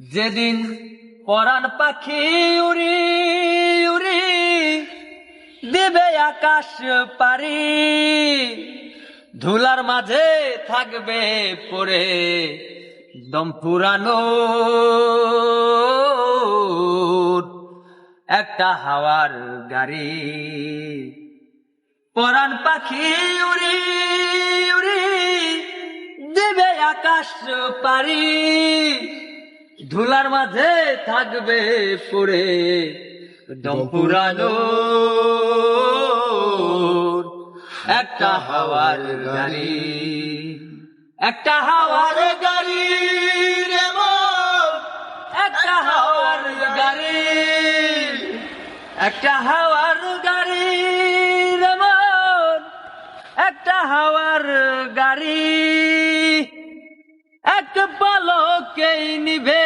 যেদিন পরাণ পাখি উড়ি উড়ি দেবে আকাশ পারি, ধুলার মাঝে থাকবে পরে দম পুরানো। একটা হাওয়ার গাড়ি। পরাণ পাখি উড়ি উড়ি দেবে আকাশ পারি ধুলার মাঝে থাকবে পড়ে দম একটা হাওয়ার গাড়ি। একটা হাওয়ার গাড়ি একটা হাওয়ার গাড়ি। একটা হাওয়ার গাড়ি একটা হাওয়ার গাড়ি। এক পলকেই নিভে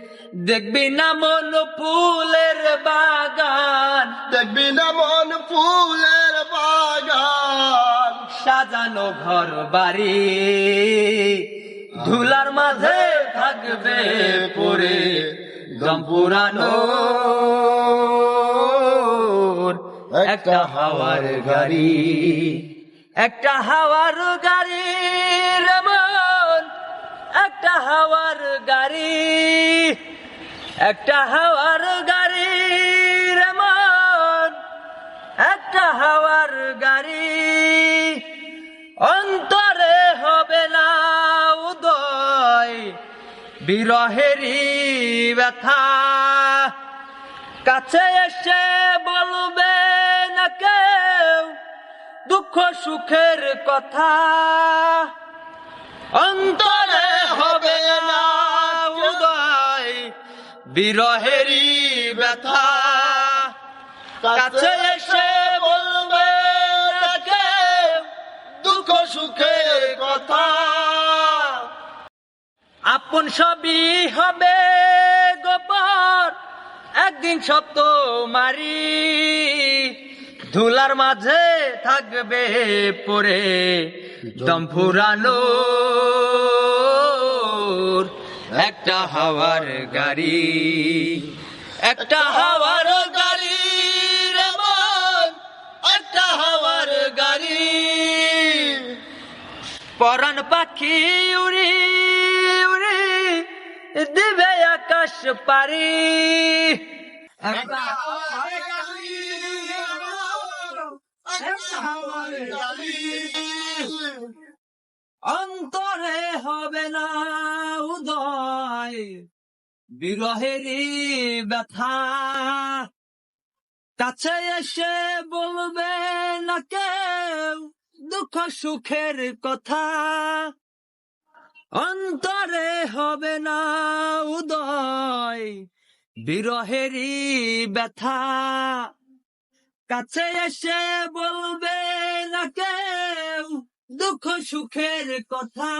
দেখবি না মন ফুলের বাগান। দেখবি না মন ফুলের বাগান। সাজানো ঘর বাড়ি ধুলার মাঝে থাকবে পরে দম পুরানো একটা হাওয়ার গাড়ি একটা হাওয়ার গাড়ি রমন একটা হাওয়ার গাড়ি। একটা হাওয়ার গাড়ি রমন একটা হাওয়ার গাড়ি অন্তরে হবে না উদয় বিরহেরি ব্যথা। কাছে এসে বলবে না কেউ দুঃখ সুখের কথা। অন্তরে হবে বিরহেরই ব্যথা। কাছে এসে বলবে, দুঃখ সুখের কথা। আপন সবই হবে গোপর একদিন সপ্ত মারি। ধুলার মাঝে থাকবে পরে দম ফুরানো একটা হাওয়ার গাড়ি, একটা হাওয়ার গাড়ি একটা হাওয়ার গাড়ি। পরাণ পাখি উড়ি উড়ি, দিবে আকাশ পারি অন্তরে হবে না উদয় বিরহেরই ব্যথা। কাছে এসে বলবে না কেউ দুঃখ সুখের কথা। অন্তরে হবে না উদয় বিরহেরই ব্যথা। কাছে এসে বলবে না কেউ দুঃখ সুখের কথা।